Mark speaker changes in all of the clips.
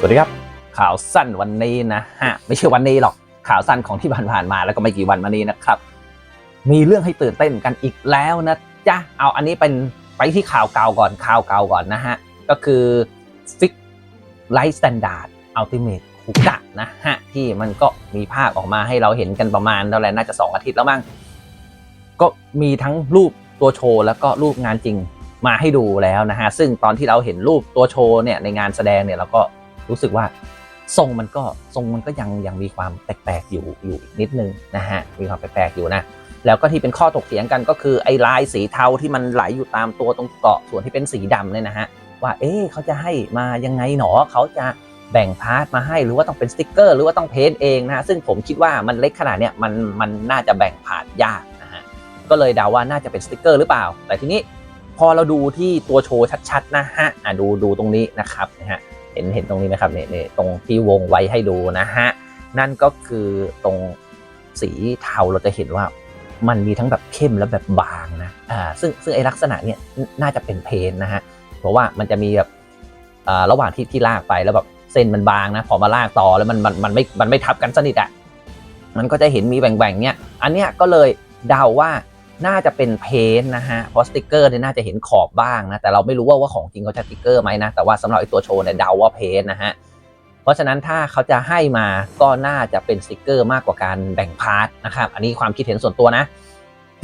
Speaker 1: สวัสดีครับ ข่าวสั้นวันนี้นะฮะไม่ใช่วันนี้หรอกข่าวสั้นของที่ผ่านๆมาแล้วก็ไม่กี่วันมานี้นะครับ มีเรื่องให้ตื่นเต้นกันอีกแล้วนะจ๊ะเอาอันนี้เป็นไปที่ข่าวเก่าก่อนข่าวเก่าก่อนนะฮะก็คือ Fix Light Standard Ultimate คุกะนะฮะที่มันก็มีภาพออกมาให้เราเห็นกันประมาณเท่าไหร่น่าจะ 2 อาทิตย์แล้วมั้งก็มีทั้งรูปตัวโชว์แล้วก็รูปงานจริงมาให้ดูแล้วนะฮะซึ่งตอนที่เราเห็นรูปตัวโชว์เนี่ยในงานแสดงเนี่ยเราก็ รู้สึกว่าทรงมันก็ทรงมันก็ยังยังมีความแปลกๆอยู่อยู่อีกนิดนึงนะฮะมีความแปลกๆอยู่นะแล้วก็ที่เป็นข้อถกเถียงกันก็คือไอ้ลายสีเทาที่มันไหลอยู่ตามตัวตรงเกาะส่วนที่เป็นสีดำเนี่ยนะฮะว่าเอ๊ะเขาจะให้มายังไงหนอเขาจะแบ่งพาร์ทมาให้หรือว่าต้องเป็นสติกเกอร์ หรือว่าต้องเพ้นท์เองนะฮะซึ่งผมคิดว่ามันเล็กขนาดเนี้ยมันมันน่าจะแบ่งพาร์ทยากนะฮะก็เลยเดาว่าน่าจะเป็นสติกเกอร์หรือเปล่า แต่ทีนี้พอเราดูที่ตัวโชว์ชัดๆนะฮะอะดูดูตรงนี้นะครับนะฮะ เห็นเห็นตรงนี้ไหมครับเนี่ยเนี่ยตรงที่วงไว้ให้ดูนะฮะนั่นก็คือตรงสีเทาเราจะเห็นว่ามันมีทั้งแบบเข้มและแบบบางนะอ่าซึ่งซึ่งไอลักษณะเนี้ยน่าจะเป็นเพนนะฮะเพราะว่ามันจะมีแบบอ่าระหว่างที่ที่ลากไปแล้วแบบเส้นมันบางนะพอมาลากต่อแล้วมันมันมันไม่มันไม่ทับกันสนิทอะมันก็จะเห็นมีแหว่งๆเนี้ยอันเนี้ยก็เลยเดาว่า น่าจะเป็นเพนนะฮะเพราะสติกเกอร์เนี่ยน่าจะเห็นขอบบ้างนะ แต่เราไม่รู้ว่าว่าของจริงเขาจะสติกเกอร์ไหมนะ แต่ว่าสำหรับไอตัวโชว์เนี่ยเดาว่าเพนนะฮะ เพราะฉะนั้นถ้าเขาจะให้มาก็น่าจะเป็นสติกเกอร์มากกว่าการแบ่งพาร์ทนะครับ อันนี้ความคิดเห็นส่วนตัวนะ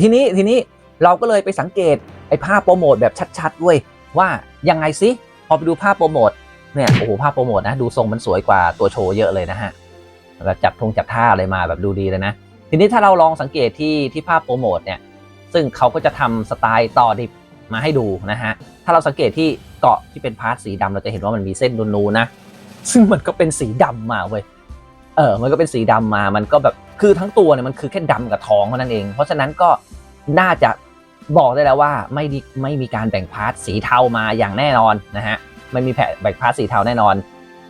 Speaker 1: ทีนี้ทีนี้เราก็เลยไปสังเกตไอภาพโปรโมทแบบชัดๆด้วยว่ายังไงสิพอไปดูภาพโปรโมทเนี่ยโอ้โหภาพโปรโมทนะดูทรงมันสวยกว่าตัวโชว์เยอะเลยนะฮะแบบจับทงจับท่าอะไรมาแบบดูดีเลยนะ ทีนี้ถ้าเราลองสังเกตที่ที่ภาพโปรโมทเนี่ย ซึ่งเขาก็จะทำสไตล์ต่อดิบมาให้ดูนะฮะ ถ้าเราสังเกตที่เกาะที่เป็นพาร์ทสีดำเราจะเห็นว่ามันมีเส้นนูนๆนะ ซึ่งมันก็เป็นสีดำมาเว้ย เออ มันก็เป็นสีดำมา มันก็แบบคือทั้งตัวเนี่ยมันคือแค่ดำกับทองเท่านั้นเอง เพราะฉะนั้นก็น่าจะบอกได้แล้วว่าไม่ดีไม่มีการแบ่งพาร์ทสีเทามาอย่างแน่นอนนะฮะไม่มีแผแบ่งพาร์ทสีเทาแน่นอน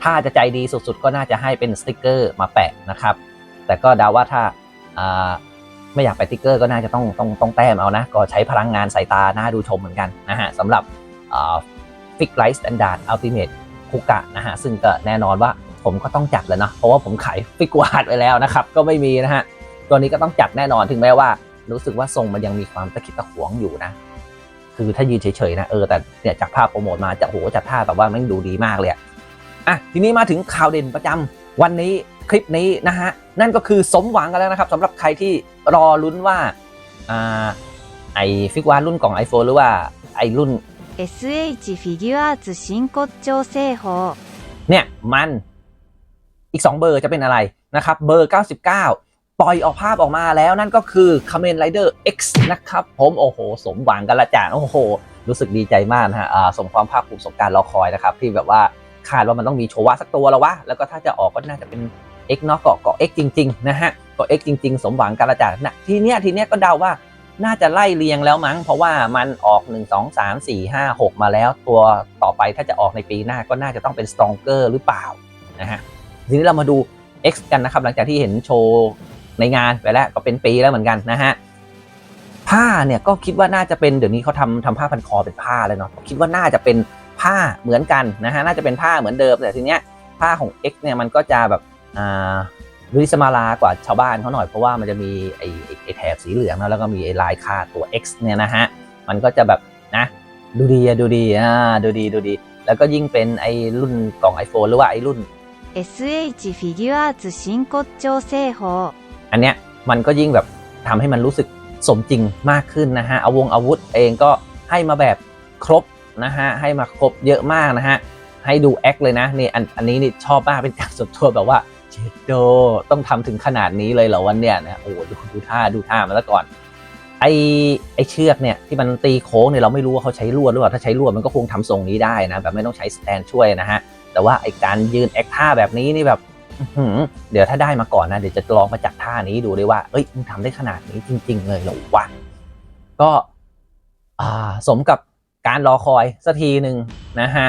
Speaker 1: ถ้าจะใจดีสุดๆ ก็น่าจะให้เป็นสติกเกอร์มาแปะนะครับ แต่ก็ดาว่าถ้า ไม่อยากแปติ๊กเกอร์ก็น่าจะต้องต้องต้องแต้มเอานะ ก็ใช้พลังงานสายตาหน่าดูชมเหมือนกันนะฮะสำหรับฟิกไลท์สแตนดาร์ดอัลติเมทคุกะนะฮะซึ่งก็แน่นอนว่าผมก็ต้องจัดแล้วเนาะเพราะว่าผมขายฟิกวาดไว้แล้วนะครับก็ไม่มีนะฮะตัวนี้ก็ต้องจัดแน่นอนถึงแม้ว่ารู้สึกว่าทรงมันยังมีความตะขิดตะขวงอยู่นะ คือถ้ายืนเฉยๆนะเออแต่เนี่ยจากภาพโปรโมทมาจากโหจัดท่าแบบว่าม่งดูดีมากเลยอะอะทีนี้มาถึงข่าวเด่นประจำวันนี้ คลิปนี้นะฮะนั่นก็คือสมหวังกันแล้วนะครับสำหรับใครที่รอลุ้นว่าอ่าไอฟิกวาดรุ่นกล่อง iPhone หรือว่าไอรุ่น
Speaker 2: SH フィギュアーツ真骨頂製法
Speaker 1: เนี่ยมันอีก 2 เบอร์จะเป็นอะไรนะครับเบอร์ 99 ปล่อยออกภาพออกมาแล้วนั่นก็คือ Kamen Rider X นะครับผมโอ้โห สมหวังกันละจ้าโอ้โห รู้สึกดีใจมากนะฮะอ่าสมความภาคภูมิสมการรอคอยนะครับ ที่แบบว่าคาดว่ามันต้องมีโชวะสักตัวแล้ววะ แล้วก็ถ้าจะออกก็น่าจะเป็น X เนาะเกาะเกาะ X จริงๆนะฮะเกาะ X จริง ๆ สมหวังกันละจ้านะทีเนี้ยทีเนี้ยก็เดาว่าน่าจะไล่เรียงแล้วมั้ง เพราะว่ามันออก 1 2 3 4 5 6 มาแล้ว ตัวต่อไปถ้าจะออกในปีหน้าก็น่าจะต้องเป็น Stronger หรือเปล่านะฮะทีนี้เรามาดู X กันนะครับ หลังจากที่เห็นโชว์ในงานไปแล้วก็เป็นปีแล้วเหมือนกันนะฮะผ้าเนี่ยก็คิดว่าน่าจะเป็นเดี๋ยวนี้เขาทำทำผ้าพันคอเป็นผ้าเลยเนาะคิดว่าน่าจะเป็นผ้าเหมือนกันนะฮะน่าจะเป็นผ้าเหมือนเดิมแต่ทีเนี้ยผ้าของ X เนี่ยมันก็จะแบบ วิสมาลากว่าชาวบ้านเขาหน่อยเพราะว่ามันจะมีไอ้ไอ้ไอ้แถบสีเหลืองนะแล้วก็มีไอ้ลายคาดตัว X เนี่ยนะฮะ มันก็จะแบบนะ ดูดีอะดูดีอ่าดูดีดูดี แล้วก็ยิ่งเป็นไอ้รุ่นกล่อง iPhone หรือว่าไอ้รุ่น
Speaker 2: SH フィギュアーツ真骨頂製法
Speaker 1: อันเนี้ยมันก็ยิ่งแบบทำให้มันรู้สึกสมจริงมากขึ้นนะฮะเอาวงอาวุธเองก็ให้มาแบบครบนะฮะให้มาครบเยอะมากนะฮะให้ดูแอคเลยนะนี่อันอันนี้นี่ชอบมากเป็นการส่วนตัวแบบว่า เจโดต้องทำถึงขนาดนี้เลยเหรอวันเนี้ยนะโอ้ดูดูท่าดูท่ามาแล้วก่อน ไอไอเชือกเนี่ยที่มันตีโค้งเนี่ยเราไม่รู้ว่าเขาใช้ลวดหรือเปล่าถ้าใช้ลวดมันก็คงทำทรงนี้ได้นะแบบไม่ต้องใช้สแตนช่วยนะฮะแต่ว่าไอการยืนแอคท่าแบบนี้นี่แบบเดี๋ยวถ้าได้มาก่อนนะเดี๋ยวจะลองมาจัดท่านี้ดูเลยว่า เอ้ยมึงทำได้ขนาดนี้จริง ๆ เลยเหรอวะก็อ่าสมกับการรอคอยสักทีหนึ่งนะฮะ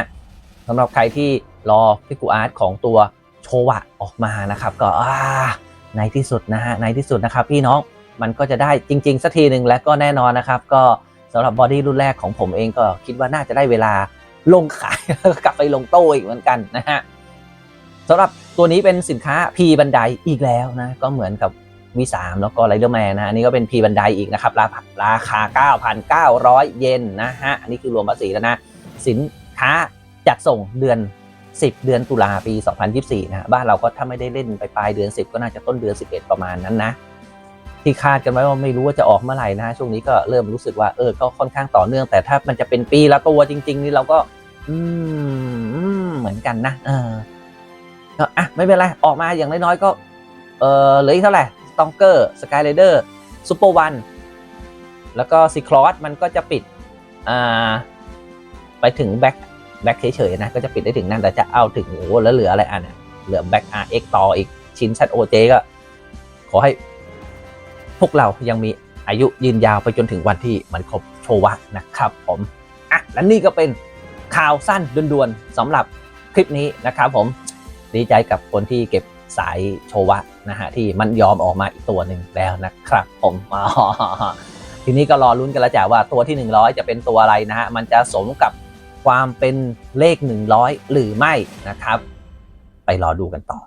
Speaker 1: สำหรับใครที่รอฟิกูอาร์ตของตัว โชวะออกมานะครับ ก็ในที่สุดนะฮะในที่สุดนะครับ พี่น้องมันก็จะได้จริง ๆสักทีหนึ่งและก็แน่นอนนะครับ ก็สำหรับบอดี้รุ่นแรกของผมเองก็คิดว่าน่าจะได้เวลาลงขายกลับไปลงโต้อีกเหมือนกันนะฮะสำหรับตัวนี้เป็นสินค้า P บันไดอีกแล้วนะก็เหมือนกับ V3 แล้วก็ไรเดอร์แมนนะอันนี้ก็เป็น P บันไดอีกนะครับ ราคาราคา 9,900 เยนนะฮะ อันนี้คือรวมภาษีแล้วนะ สินค้าจัดส่งเดือน 10 เดือนตุลาปี 2024นะฮะบ้านเราก็ถ้าไม่ได้เล่นไปปลายเดือน 10 ก็น่าจะต้นเดือน 11 ประมาณนั้นนะ ที่คาดกันไว้ว่าไม่รู้ว่าจะออกเมื่อไหร่นะ ช่วงนี้ก็เริ่มรู้สึกว่าเออก็ค่อนข้างต่อเนื่อง แต่ถ้ามันจะเป็นปีละตัวจริง ๆ นี่เราก็อืมอืมเหมือนกันนะเออก็อะไม่เป็นไร ออกมาอย่างน้อยๆก็ เออเหลืออีกเท่าไหร่สตองเกอร์สกายไรเดอร์ซูเปอร์วันแล้วก็ซีคลอสมันก็จะปิดอ่าไปถึงแบ็ค แบ็คเฉยๆนะก็จะปิดได้ถึงนั่นแต่จะเอาถึงโอ้แล้วเหลืออะไรอะเนี่ยเหลือแบ็ค RX ต่ออีกชิ้น ZOJ ก็ ขอให้พวกเรายังมีอายุยืนยาวไปจนถึงวันที่มันครบโชวะนะครับผมอะและนี่ก็เป็นข่าวสั้นด่วนๆสำหรับคลิปนี้นะครับผมดีใจกับคนที่เก็บสายโชวะนะฮะที่มันยอมออกมาอีกตัวหนึ่งแล้วนะครับผมอ๋อทีนี้ก็รอลุ้นกันแล้วจ้ะว่าตัวที่ 100 จะเป็นตัวอะไรนะฮะมันจะสมกับ ความเป็นเลข 100 หรือไม่นะครับ ไปรอดูกันต่อ